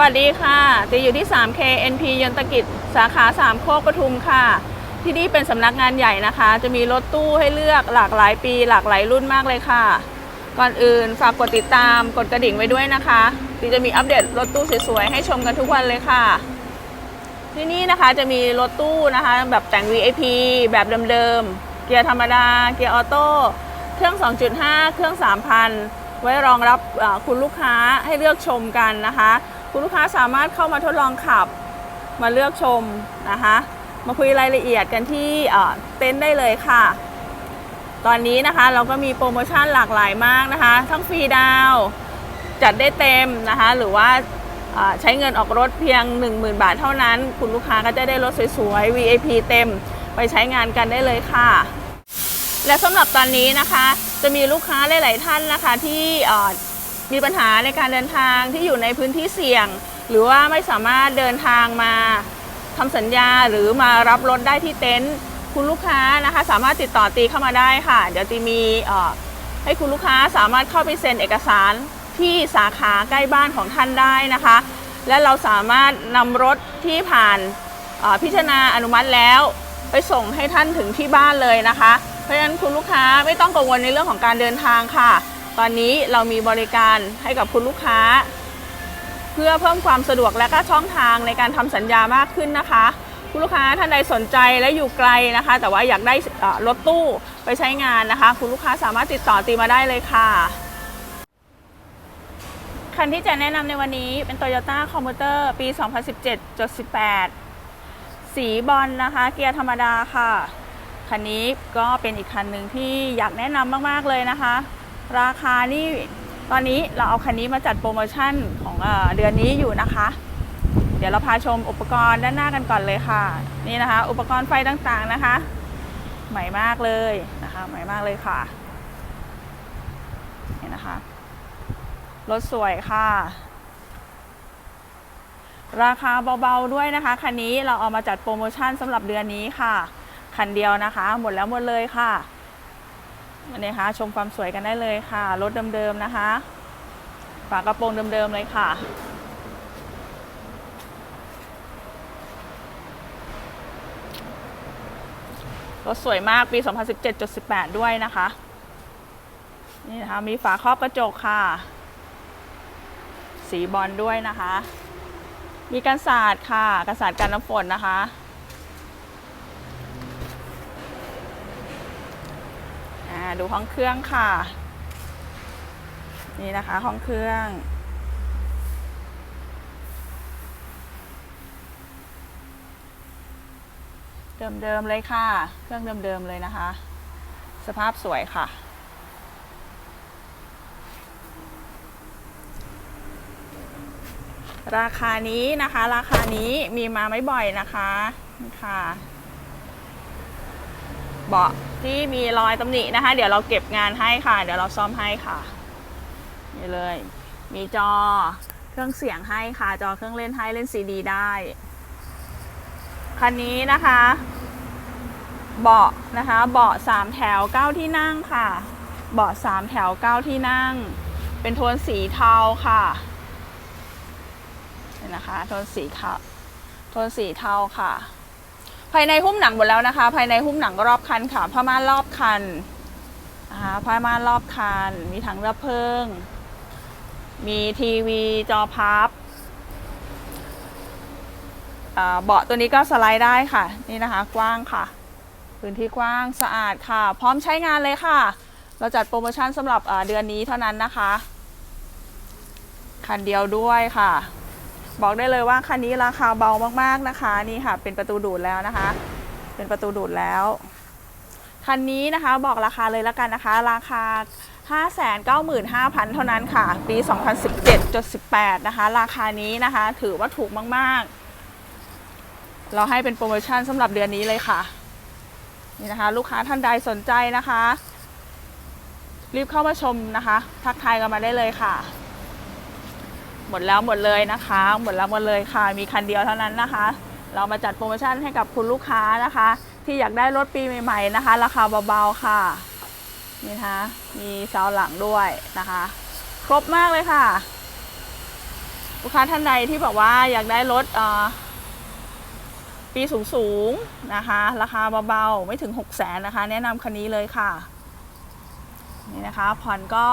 วัสดีค่ะตีอยู่ที่ 3K NP ยนตกิจสาขา3โคกปทุมค่ะ ที่นี่เป็นสำนักงานใหญ่นะคะ จะมีรถตู้ให้เลือกหลากหลายปี หลากหลายรุ่นมากเลยค่ะ ก่อนอื่นฝากกดติดตามกดกระดิ่งไว้ด้วยนะคะตีจะมีอัปเดตรถตู้สวยๆให้ชมกันทุกวันเลยค่ะ ที่นี่นะคะจะมีรถตู้นะคะ แบบแต่ง VIP แบบเดิมๆเกียร์ธรรมดา เกียร์ออโต้เครื่อง 2.5 เครื่อง 3,000 ไว้รองรับคุณลูกค้าให้เลือกชมกันนะคะ คุณลูกค้าสามารถเข้ามาทดลองขับมาเลือกชมนะคะมาคุยรายละเอียดกันที่เต็นท์ได้เลยค่ะ ตอนนี้นะคะเราก็มีโปรโมชั่นหลากหลายมากนะคะ ทั้งฟรีดาวจัดได้เต็มนะคะ หรือว่าใช้เงินออกรถเพียง 10,000 บาทเท่านั้น คุณลูกค้าก็จะได้รถสวยๆ VIP เต็มไปใช้งานกันได้เลยค่ะ และสำหรับตอนนี้นะคะ จะมีลูกค้าหลาย ๆ ท่านนะคะที่ มีปัญหาในการเดินทางที่อยู่ในพื้นที่เสี่ยง หรือว่าไม่สามารถเดินทางมาทำสัญญาหรือมารับรถได้ที่เต็นท์คุณลูกค้านะคะ สามารถติดต่อตีเข้ามาได้ค่ะ เดี๋ยวตีมีให้คุณลูกค้าสามารถเข้าไปเซ็นเอกสารที่สาขาใกล้บ้านของท่านได้นะคะ และเราสามารถนำรถที่ผ่านพิจารณาอนุมัติแล้ว ไปส่งให้ท่านถึงที่บ้านเลยนะคะ เพราะฉะนั้นคุณลูกค้าไม่ต้องกังวลในเรื่องของการเดินทางค่ะ ตอนนี้เรามีบริการให้กับคุณลูกค้า เพื่อเพิ่มความสะดวกและก็ช่องทางในการทำสัญญามากขึ้นนะคะ คุณลูกค้าท่านใดสนใจและอยู่ไกลนะคะ แต่ว่าอยากได้รถตู้ไปใช้งานนะคะ คุณลูกค้าสามารถติดต่อตีมาได้เลยค่ะคันที่จะแนะนำในวันนี้เป็น Toyota c o m m u t e r ปี 2017.18 สีบอลนะคะ เกียร์ธรรมดาค่ะ คันนี้ก็เป็นอีกคันหนึ่งที่อยากแนะนำมาก ๆ เลยนะคะ ราคานี่ตอนนี้เราเอาคันนี้มาจัดโปรโมชั่นของเดือนนี้อยู่นะคะ เดี๋ยวเราพาชมอุปกรณ์ด้านหน้ากันก่อนเลยค่ะ นี่นะคะ อุปกรณ์ไฟต่างๆนะคะ ใหม่มากเลยนะคะ ใหม่มากเลยค่ะนี่นะคะรถสวยค่ะ ราคาเบาๆด้วยนะคะ คันนี้เราเอามาจัดโปรโมชั่นสำหรับเดือนนี้ค่ะ คันเดียวนะคะ หมดแล้วหมดเลยค่ะ วันนี้คะชมความสวยกันได้เลยค่ะ รถเดิมๆนะคะ ฝากระโปรงเดิมๆเลยค่ะรถสวยมากปี 2017.18 ด้วยนะคะ นี่นะคะ มีฝาครอบกระจกค่ะ สีบอลด้วยนะคะ มีกันศาสตร์ค่ะกันศาสตร์กันน้ำฝนนะคะ อ่า ดูห้องเครื่องค่ะ นี่นะคะห้องเครื่อง เดิมๆเลยค่ะ เครื่องเดิมๆเลยนะคะ สภาพสวยค่ะราคานี้นะคะ ราคานี้มีมาไม่บ่อยนะคะค่ะ เบาะที่มีรอยตำหนินะคะ เดี๋ยวเราเก็บงานให้ค่ะ เดี๋ยวเราซ่อมให้ค่ะ นี่เลย มีจอเครื่องเสียงให้ค่ะ จอเครื่องเล่นให้เล่นซีดีได้ คันนี้นะคะ เบาะนะคะ เบาะสามแถวเก้าที่นั่งค่ะ เบาะสามแถวเก้าที่นั่ง เป็นโทนสีเทาค่ะนี่นะคะ โทนสีเทาโทนสีเทาค่ะ ภายในหุ้มหนังหมดแล้วนะคะ ภายในหุ้มหนังรอบคันค่ะผ้าม่านรอบคันนะคะผ้าม่านรอบคัน มีถังระเพลิง มีทีวีจอพับเบาะตัวนี้ก็สไลด์ได้ค่ะ นี่นะคะกว้างค่ะ พื้นที่กว้างสะอาดค่ะ พร้อมใช้งานเลยค่ะ เราจัดโปรโมชั่นสำหรับเดือนนี้เท่านั้นนะคะ คันเดียวด้วยค่ะ บอกได้เลยว่าคันนี้ราคาเบามากๆนะคะนี่ค่ะ เป็นประตูดูดแล้วนะคะ เป็นประตูดูดแล้วคันนี้นะคะบอกราคาเลยแล้วกันนะคะ ราคา 595,000 เท่านั้นค่ะ ปี 2017.18 นะคะ ราคานี้นะคะ ถือว่าถูกมาก ๆ เราให้เป็นโปรโมชั่นสำหรับเดือนนี้เลยค่ะ นี่นะคะ ลูกค้าท่านใดสนใจนะคะ รีบเข้ามาชมนะคะ ทักทายกันมาได้เลยค่ะ หมดแล้วหมดเลยนะคะ หมดแล้วหมดเลยค่ะ มีคันเดียวเท่านั้นนะคะ เรามาจัดโปรโมชั่นให้กับคุณลูกค้านะคะ ที่อยากได้รถปีใหม่ๆนะคะ ราคาเบาๆค่ะนี่นะคะมีเสาหลังด้วยนะคะ ครบมากเลยค่ะ ลูกค้าท่านใดที่บอกว่าอยากได้รถปีสูงสูงๆนะคะ ราคาเบาๆไม่ถึง 6 0 0แสนนะคะ แนะนำคันนี้เลยค่ะนี่นะคะผ่อนก็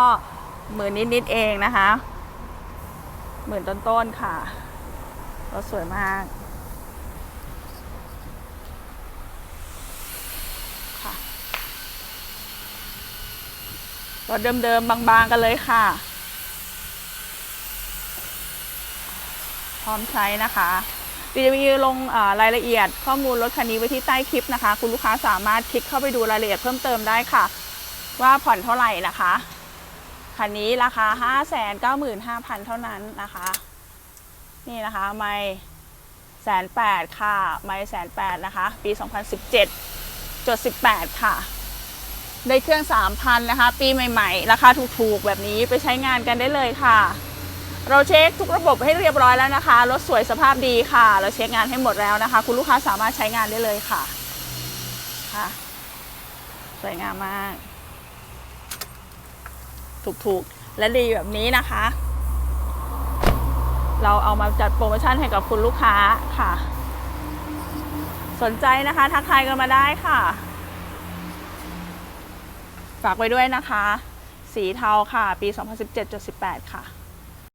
หมื่นนิดๆเองนะคะ หมื่นต้นๆค่ะรถสวยมากค่ะรถเดิมๆบางๆกันเลยค่ะ พร้อมใช้นะคะดีจะมีลงรายละเอียดข้อมูลรถคันนี้ไว้ที่ใต้คลิปนะคะ คุณลูกค้าสามารถคลิกเข้าไปดูรายละเอียดเพิ่มเติมได้ค่ะ ว่าผ่อนเท่าไหร่นะคะ คันนี้ราคา 595,000 เท่านั้นนะคะ นี่นะคะไม่แสนแปดค่ะไม่แสนแปดนะคะ ปี 2017จด18 ค่ะ ได้เครื่อง 3,000 นะคะ ปีใหม่ ๆ ราคาถูกๆ แบบนี้ไปใช้งานกันได้เลยค่ะ เราเช็คทุกระบบให้เรียบร้อยแล้วนะคะ รถสวยสภาพดีค่ะ เราเช็คงานให้หมดแล้วนะคะ คุณลูกค้าสามารถใช้งานได้เลยค่ะค่ะ สวยงามมาก ถูกๆ และดีแบบนี้นะคะ เราเอามาจัดโปรโมชั่นให้กับคุณลูกค้าค่ะ สนใจนะคะทักทายกันมาได้ค่ะ ฝากไว้ด้วยนะคะ สีเทาค่ะ ปี 2017-18 ค่ะ